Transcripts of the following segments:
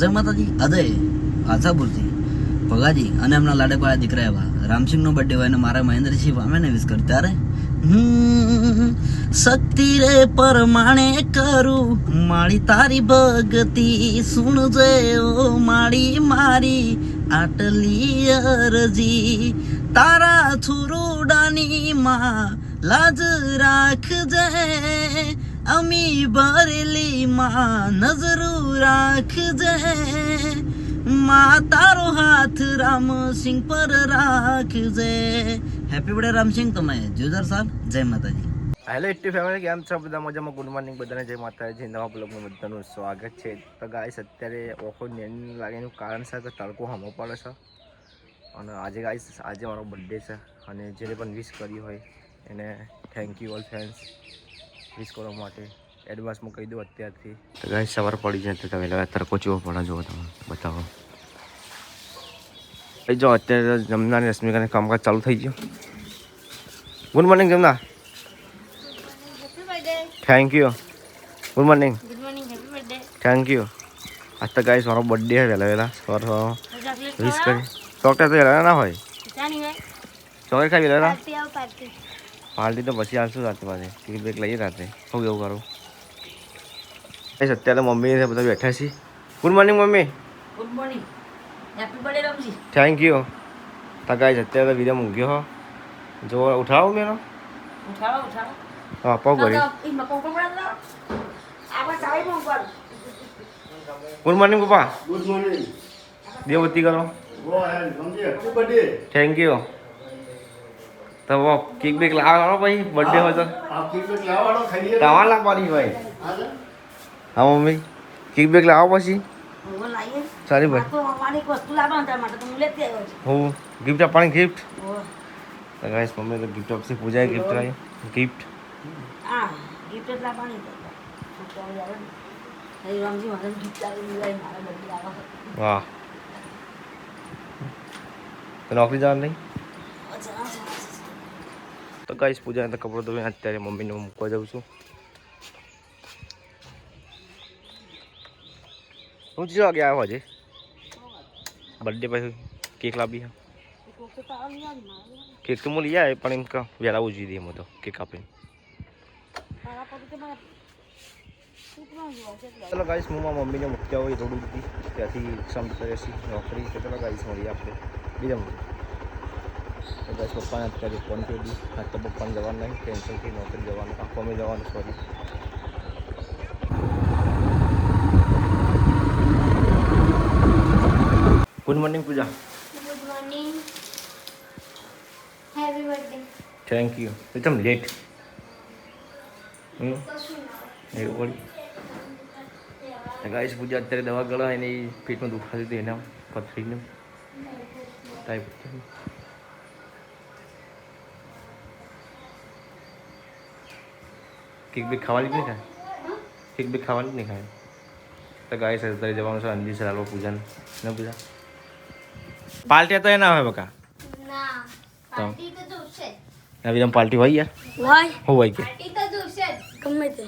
જય માતાજી અદય આશાપુરથી ભગાજી અને એમના લાડકવાળા દીકરા એવા. રામસિંહનો બર્થડે હોય અને મારા મહેન્દ્રસિંહ પામેને વિશ કર ત્યારે. શક્તિ રે પરમાણે કરું, માળી તારી ભગતિ સુણજે ઓ માળી મારી આટલી અરજી. તારા છુરુડાની માં લાજ રાખજે અમી ભરેલી માં નજરું રાખજે માં તારો હાથ રામસિંહ પર રાખજે હેપી બર્થડે રામસિંહ તમે જોરદાર સાહેબ જય માતાજી હેલો એટી ફેમિલી કેમ છો? બધા મજામાં? ગુડ મોર્નિંગ બધાને જય માતાજી. નવા બ્લોગમાં બધાનું સ્વાગત છે. તો ગાઈસ અત્યારે ઓખો નેન લાગેનું કારણ છે કે તડકો હમો પડે છે. અને આજે ગાઈસ આજે મારો બર્થડે છે. અને જેને પણ વિશ કરી હોય, એને thank you all friends wish કરવા માટે એડવાન્સમાં કહી દઉં અત્યારથી. તો ગાઈસ સવાર પડી જાય તો વહેલા તડકો ચેવો પડે જુઓ તમે બતાવો. એ જો અત્યારે જમના અને રશ્મિકાને કામકાજ ચાલુ થઈ ગયું. Good morning Jamna. Happy birthday. Thank you good morning Good morning. Happy birthday. Thank you આજ તો ગાઈસ મારો બર્થડે છે વહેલા વહેલા. સવાર સવાર ચોકલેટ વિશ કરી. ચોકલેટ તો વહેલા ના હોય? જાની ભાઈ ચોકલેટ ખાઈ વહેલા પાર્ટી તો પછી આવશું રાતે પાસે ટિકિટ બ્રેક લઈએ રાતે. હું એવું કરું? ગાઈસ અત્યારે મમ્મી ને બધા બેઠા છીએ good morning mummy. Good morning happy birthday Ramji. Thank you તો ગાઈસ અત્યારે તો વીડિયો મૂક્યો હો. જો ઉઠાવો મેનો ઉઠાવો ઉઠાવો. હા પગ ભરી. Good morning papa. Good morning Devati કરો. થેન્ક યુ તો કેક બેક લાવવાનો પછી બર્થડે હોય તો. તમારે લાવવાની ભાઈ હા મમ્મી. કેક બેક લાવો પછી. સારી ભાઈ તો અમારી એક વસ્તુ લાવવા તારા માટે તો હું ગિફ્ટ આપવાની ગિફ્ટ ઓહ, ગાઈસ મમ્મી તો ગિફ્ટ આપશે પૂજાએ ગિફ્ટ આવી ગિફ્ટ હા ગિફ્ટ જ લાવવાની વાહ. નોકરી જવાનું નહીં? તો ગાઈશ પૂજાને તો કપડો ધોઈને અત્યારે મમ્મીને હું મૂકવા જાઉં છું. હું જો વાગે આવ્યો આજે? બર્થડે પછી કેક લાવી હા. કોક તો આવી હું લઈ આવે પણ એમ કે વહેલા ઉજવી દઈએ એમ તો કેક આપીને. ચાલો ગાઈશ હું મારા મમ્મીને મૂક્યા હોય થોડું બધી. ત્યાંથી ક્ષમતા રહેશે, નોકરી ચલો ગાઈસ, મળીએ આપણે. બીજા મળીએ તો ગાઈસ પપ્પાને અત્યારે ફોન કરી દી. આજ તો પપ્પાને જવાનું નહીં ટેન્શનથી નોકરી જવાનું આખો અમે જવાનું sorry good morning Pooja. Good morning happy birthday thank you એકદમ લેટ એવું પડી ગાઈસ પૂજા અત્યારે દવા ગળા એની પેટમાં દુખાતી હતી એના પથરીને ટાઈપ કેક બેક ખાવાની જ નહીં ખાય. કેક બેક ખાવાની જ નહીં ખાય. તો ગાઈસ અત્યારે જવાનું છે અંજી સર પૂજન. ને પૂજા? પાર્ટી તો એના હોય બકા. ના પાર્ટી તો જોશે નવી રમ પાર્ટી હોય યાર. હોય? કે? ગમે તે.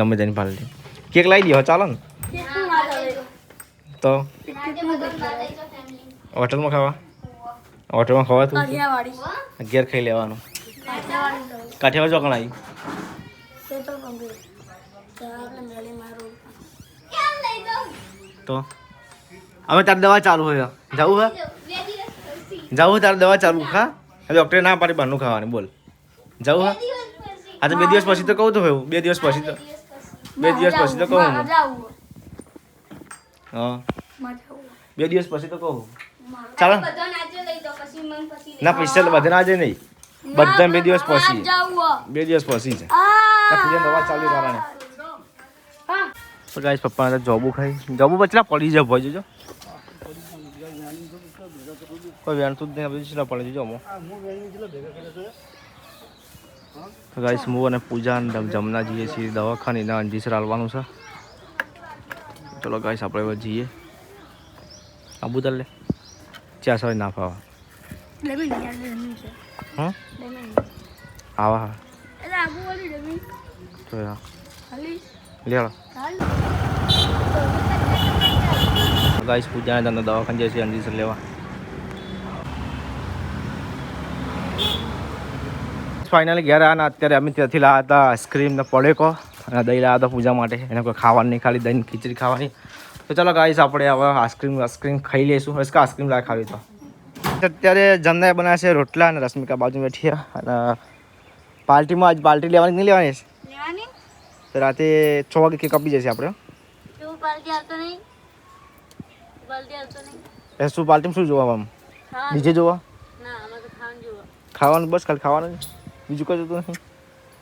ગમે તેની પાલટી કેક લાવી દે ચાલો ને. તો હોટલમાં ખાવા? હોટલમાં ખાવા તું? અગિયાર ખાઈ લેવાનું. કાઠિયાવાડ ચોકણ આવી પેટ્રોલ પંપે મેળી મારું તો? અમે તારી દવા ચાલુ હોય. જવું હે? જવું તાર દવા ચાલુ? ખા ડૉક્ટરે ના પાડી બહારનું ખાવાની. બોલ. જવું હા? બે આ તો બે દિવસ પછી તો કહું તો એવું બે દિવસ પછી તો. બે દિવસ પછી. તો કહું હું. બે દિવસ પછી તો કહું ચાલો. બધો નાચો લઈ જાઓ પછી મન પછી લઈ ના પૈસા તો બધા આજે નહીં. બધા બે દિવસ પછી. જાવું બે દિવસ પછી છે. દવા ચાલુ કરવાની તો ગાઈસ પપ્પા જોબુ ખાઈ જોબુ બચલા પડી જાય ભાઈ જોજો. કોઈ વેણતું જ નહીં ચલા પડી જજો અમો તો ગાઈસ હું અને પૂજા અને જમના જઈએ છીએ દવાખાને ના અંજીસર હાલવાનું છે. ચલો ગાઈસ આપણે હવે જઈએ. આબુ લે. ચા સવારે ના ફાવા લેમન યાર લેમન છે હં લેમન આવા હા ગાઈસ પૂજાને તમને દવાખાને જઈશું અંજીસર લેવા ફાઇનલી ઘેર આવ્યા અત્યારે અમે ત્યાંથી લાવ્યા હતા આઈસ્ક્રીમ ને પડેકો. અને દહીં લાવ્યા હતા પૂજા માટે. એને કોઈ ખાવાની નહીં, ખાલી દહીં ખીચડી ખાવાની. તો ચાલો ગાઈસ આપણે હવે આઈસ્ક્રીમ આઈસ્ક્રીમ ખાઈ લઈશું. આઈસ્ક્રીમ લાવી ખાવી તો. અત્યારે જમનાએ બનાવશે રોટલા અને રશ્મિકા બાજુ બેઠી અને પાર્ટીમાં આજ પાર્ટી લેવાની નહીં લેવાની? તો રાતે છ વાગે કેક આપી જશે આપણે. તું નહીં? નહીં. એ શું પાર્ટીમાં શું જોવા આમ? બીજે જોવા? તો ખાવાનું બસ ખાલી ખાવાનું બીજું કઈ જોતું નથી.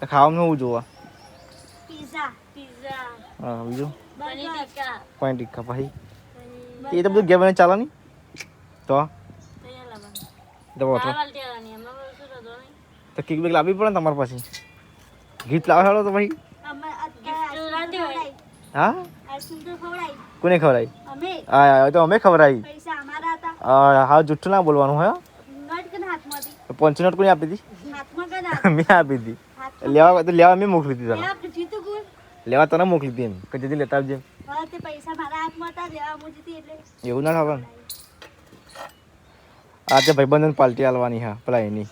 ખાવાનું શું જોવા? હા બીજું? કોઈ ટીક્કા. ભાઈ. એ તો બધું ગેમ ચાલે નહીં તો? તો તો કેક બેક લાવવી પડે ને તમારી પાસે ગીત લાવે હાલો તો ભાઈ હા કોને ખવડાવી અમે હા હા, તો અમે ખવડાવી પૈસા અમારા હતા હા હા જુઠ્ઠું ના બોલવાનું હોય નોટ કે હાથમાંથી કોને આપી હતી મેં આપી હતી લેવા તો લેવા મેં મોકલી હતી તને લેવા જીતું ગુણ લેવા તને મોકલી હતી એમ કે જેથી લેતા આવજે હવે તે પૈસા મારા હાથમાં હતા લેવા હું જીતી એટલે એવું ના થવાનું આ તે ભાઈબંધન પાર્ટી આલવાની હા પેલા એની.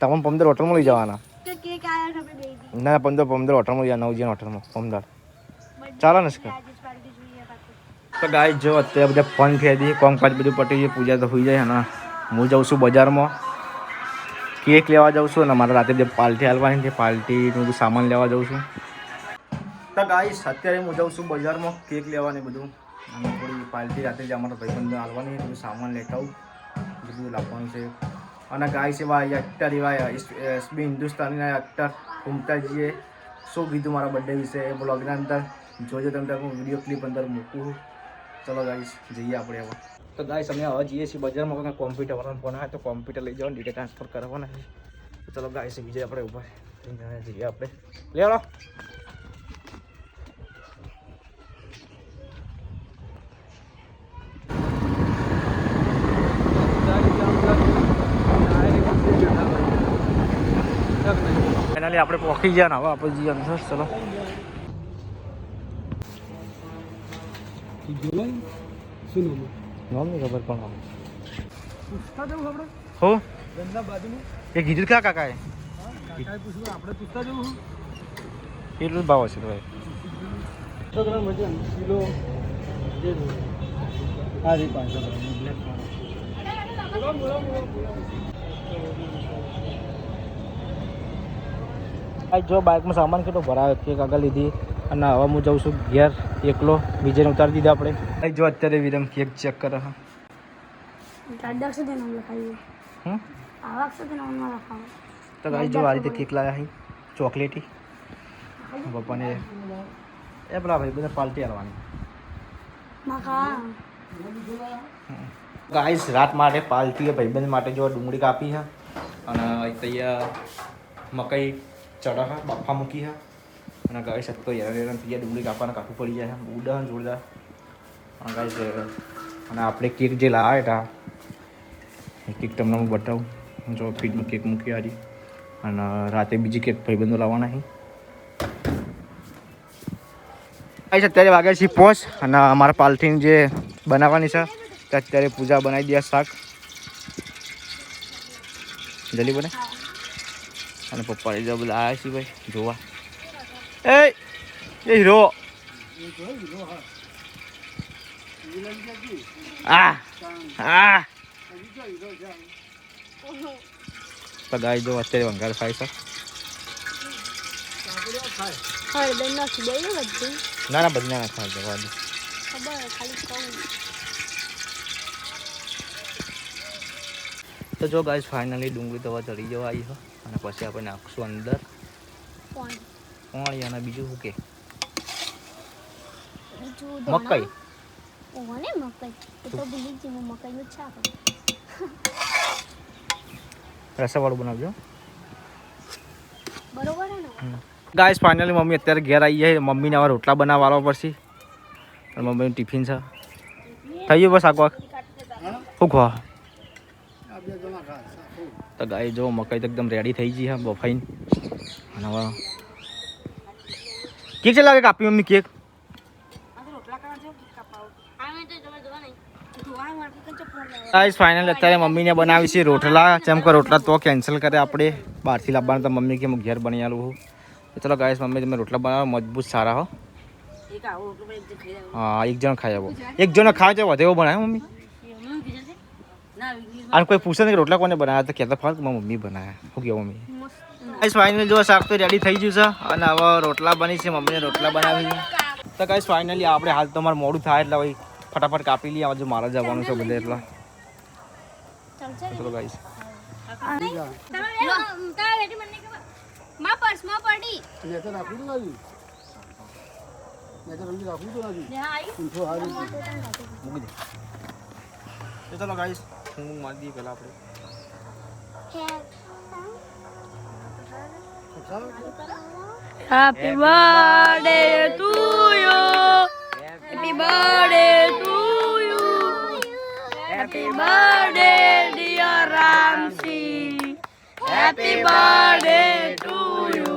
તમામ પંદર હોટલમાં લઈ જવાના. ને પંદર પંદર હોટલમાં લઈ જવાના નવજીન હોટલમાં પંદર ચાલો ને આજે તો ગાય જો અત્યારે બધા ફોન ફેરી કામકાજ બધું પટી જાય પૂજા તો હોઈ જાય અને હું જાઉં છું બજારમાં. કેક લેવા જાઉં છું અને મારે રાતે જે પાર્ટી હાલવાની છે પાર્ટીનું બધું સામાન લેવા જાઉં છું. તો ગાઈશ અત્યારે હું જાઉં છું બજારમાં કેક લેવાની બધું. અને થોડી પાલતી રાત્રે જે અમારા ભાઈબંધો આવવાની બધું સામાન લેતા આવું. બધું લાવવાનું છે. અને ગાય સેવા એક્ટર એવા એસબી હિન્દુસ્તાનીના એક્ટર કુમતાજીએ શું કીધું મારા બર્થડે વિશે એ બ્લોગના અંદર. જોજો તમે હું વીડિયો ક્લિપ અંદર મૂકું ચલો ગાઈશ જઈએ આપણે હવે. તો ગાઈશ અમે હવે જઈએ છીએ બજારમાં. કંઈ કોમ્પ્યુટર વાળાનો ફોન આવે તો કોમ્પ્યુટર લઈ જવાનું ડેટા ટ્રાન્સફર કરવાના છે. ચલો ગાઈશ બીજે આપણે ઊભા જઈએ આપણે. લે આવો આપણે પહોંચી ગયા ને હવે આપણે જઈએ અંદર ચલો. નામ? નહીં ખબર પણ હો? એ કીધું ક્યાં કાકા એ કેટલું ભાવ હશે તો ભાઈ? આ જો બાઇકમાં સામાન કેટલો ભરાયો કેક આગળ લીધી અને હવે હું જાઉં છું ઘેર એકલો બીજેને ઉતારી દીધા આપણે? જો અત્યારે વિરમ કેક ચેક કરે હા તો ગાઈ જો આ રીતે કેક લાવ્યા અહીં ચોકલેટી. પપ્પાને એ પેલા ભાઈ બધા પાલટી આવવાની ગાઈસ રાત માટે પાર્ટી ભાઈબંધ માટે જો ડુંગળી કાપી છે અને તૈયાર મકાઈ ચડા હા બાફા મૂકી હા અને ગાઈસ તો યાર યાર તૈયાર ડુંગળી કાપવાના કાપી પડી જાય ઉડા જોરદાર અને ગાઈસ અને આપણે કેક જે લાવ્યા હતા એ કેક તમને હું બતાવું જો ફીડમાં કેક મૂકી હારી અને રાતે બીજી કેક ભાઈબંધો લાવવાના છે ગાઈસ અત્યારે વાગ્યા છે પોચ અને અમારા પાલથીન જે બનાવવાની છે અત્યારે પૂજા બનાવી દે શાક. જલ્દી બને અને પપ્પા એ બધા આવ્યા છે ભાઈ જોવા. એ એ હીરો. આ આ. તો ગાય જો અત્યારે વંગાર ખાય છે. ને ના બધી ના ખાય જવા દે તો જો ગાઈસ ફાઇનલી ડુંગળી દવા ચડી જવા આવી છે. અને પછી આપણે નાખશું અંદર પાણી અને બીજું શું કે? મકાઈ. ઓને મકાઈ. તો ભૂલી જ હું મકાઈનું જ શાક રસાવાળું બનાવજો. બરોબર હે ને? ગાઈસ ફાઇનલી મમ્મી અત્યારે ઘેર આવી જાય મમ્મીને હવે રોટલા બનાવવા પડશે. અને મમ્મીનું ટિફિન છે. થઈ ગયું બસ આખો શું ખવા આ બે જણા ખા સાચું. तो गाय जो मकई तो एकदम रेडी थी जी हाँ बफाई केक चला के कापी मम्मी केक? आज फाइनल अत्य मम्मी ने बना रोटला चम कर रोटला तो कैंसल करें अपने बहार थी लाबा तो मम्मी के घेर बनी आलू हो तो चलो गाय मम्मी तुम रोटला बना मज़बूत सारा हो हाँ एक जन खाए एक जन खाए तो बनाया मम्मी અને કોઈ પૂછે ને કે રોટલા કોને બનાવ્યા તો કહેતા ફાલ કે મારી મમ્મી બનાવ્યા શું કેવું મમ્મી? ગાઈસ ફાઇનલી જો શાક તો રેડી થઈ ગયું છે અને હવે રોટલા બની છે મમ્મીને રોટલા બનાવી છે. તો ગાઈસ ફાઇનલી આપણે હાલ તો મારે મોડું થાય એટલે ભાઈ ફટાફટ કાપી લઈએ આજે મારે જવાનું છે બધે એટલે. ચલો ગાઈસ મેં તો ચલો ગાઈસ હું મારી દઈએ પહેલા આપણે Happy birthday to you. Happy birthday to you. Happy birthday, dear Ramsey. Happy birthday to you.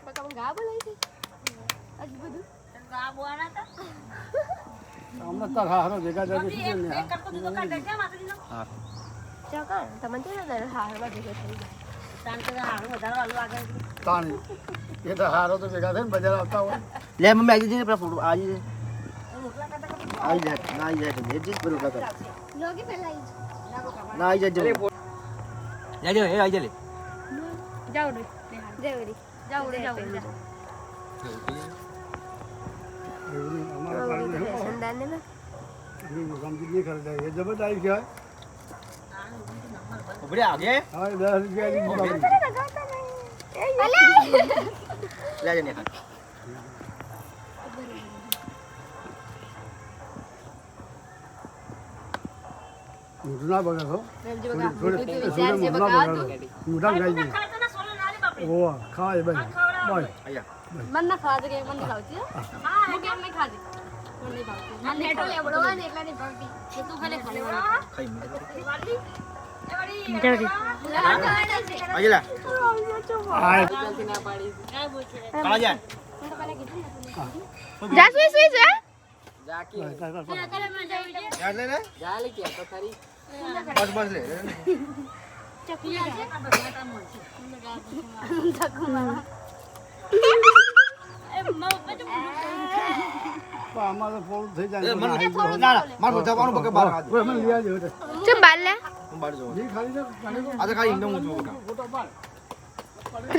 હમણાં તાર હારો ભેગા થયા તો શું છે ને? એક કરતો દીધો કાઢ દે, માતાજીનો. તાન તો હારું તો તો ભેગા આવી જાય ના આવી જાય તો ભેજ જઈશ બરોબર કર ના આવી જાય જો में જો એ આવી જાય લે એવું નહીં, અમારા પાડીને શું આવે? અમે મોટામથી નહીં ખરીદાય. એ જબરદારી કહેવાય. ઉભરે આગે હવે દસ રૂપિયાની મોટામથી. લે જને ખાટ મોઢું ના બગાડો. થોડી- ના બગાડો. મોઢામાં ખાઈ જઈએ. ખાય તો ના ના લે બાપરે. ઓવા, ખાય બસ. બસ. આયા કે તું ખાલી ખાલી ખાઈ મીઠું. વાલી. એ વાલી. લે આ કાળા જાય યાદ લે ને બસ બસ લે પણ આમાં તો પૂરું થઈ જાય. એ મને- ખાઈ જવાનું. ના ના મારે બધા પાનું પગે બહાર ખાધી. ઓય, મને લઈ આવજો, એટલે. હું બહાર જઉં. નહીં ખાલી છે, ખાલી તો આ તો ખાલી ઈંડો ઊંચું બકા ફોટો પાડ.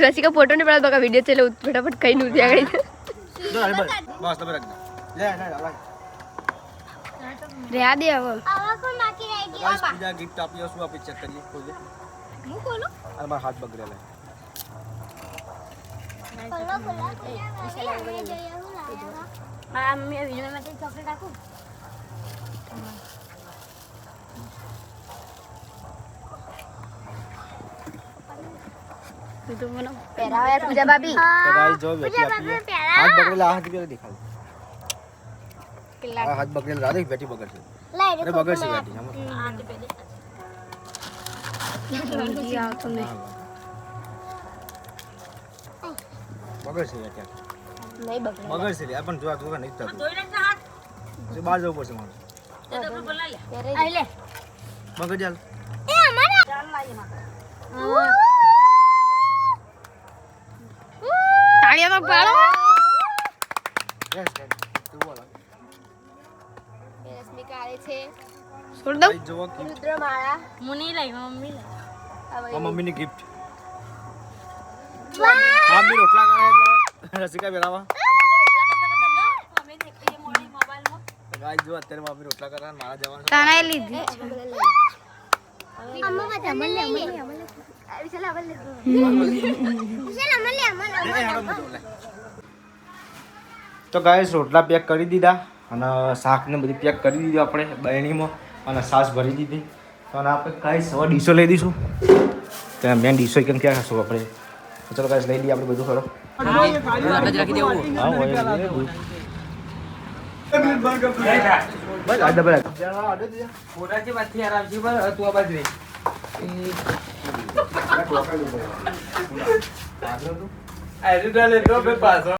રસિકા ફોટો નહીં પડાવતો વીડિયો ચલે ફટાફટ કઈ નું ત્યાં આગળ. જો અરે બસ બસ તમે રાખજો. લે લે લે રહ્યા દે હવે. ગાઈસ પૂજા ગિફ્ટ આપી શું આપી ચેક કરીએ? ખોલ દે? હું ખોલું? અરે મારા હાથ બગડેલા આ મમ્મી વીડિયો માટે ચોકલેટ આપું પહેરાવે યાર પૂજા ભાભી તો ગાઈસ જો બેટી આપી હાથ બગડેલા આ હાથ પેલા દેખાડ આ હાથ બગડેલા રાધે બેટી બગડશે અરે બગડશે બેટી આમાં આવતો નહીં બગડશે બેટી નહીં બગડે. બગડશે લે આ પણ જો આ નહીં થતું. જો બહાર જવું પડશે મારું. તે તો આપણે બોલાવી લે. આઈ લે. બગડ ચાલ ચાલ લાવીએ માતા. તાળીઓ તો પાડો. યસ તું બોલ. રશ્મિકા આવે છે. છોડ દઉં. ગાઈસ રુદ્રમાળા. હું નહીં મમ્મી. મમ્મીની ગિફ્ટ મમ્મી રોટલા કરે એટલે રસિકા બેરાવા. ગાઈસ જો અત્યારે રોટલા કરે મારા જવાનું તો ગાઈસ રોટલા પેક કરી દીધા અને શાક ને બધી પેક કરી દીધું આપણે બહેણીમાં અને સાસ ભરી દીધી. તો અને આપણે ગાઈસ હવે ડીશો લઈ દઈશું. ત્યાં મેન ડીશો કેમ ક્યાં ખાશું આપણે? તો ચલો ગાઈસ લઈ લઈએ આપણે બધું ખરો હા હોય બસ આ ડબલ પોતાની વાતથી આરામ છે પર તું આ બાજુ આ રીતે લે તો બે પાછો.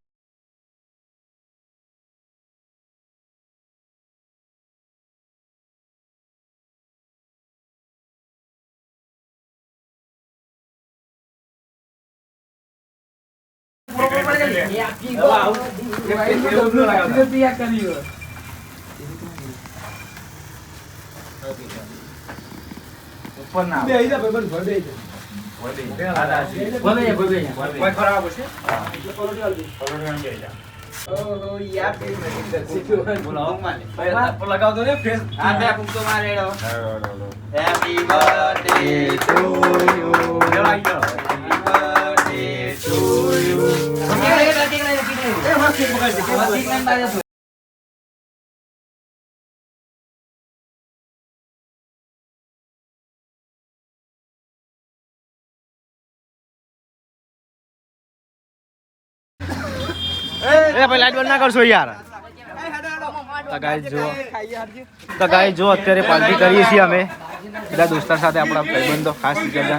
લગાવતો ને ફેસ આ ફૂંકતો મારે એનો. Happy birthday to you. ચલો, આવી જાઓ. લાઈટ બંધ ના કરશો યાર. તો જો તો ગાઈસ જો અત્યારે પાર્ટી કરીએ છીએ અમે. બધા દોસ્તાર સાથે આપણા ભાઈબંધો ખાસ બધા.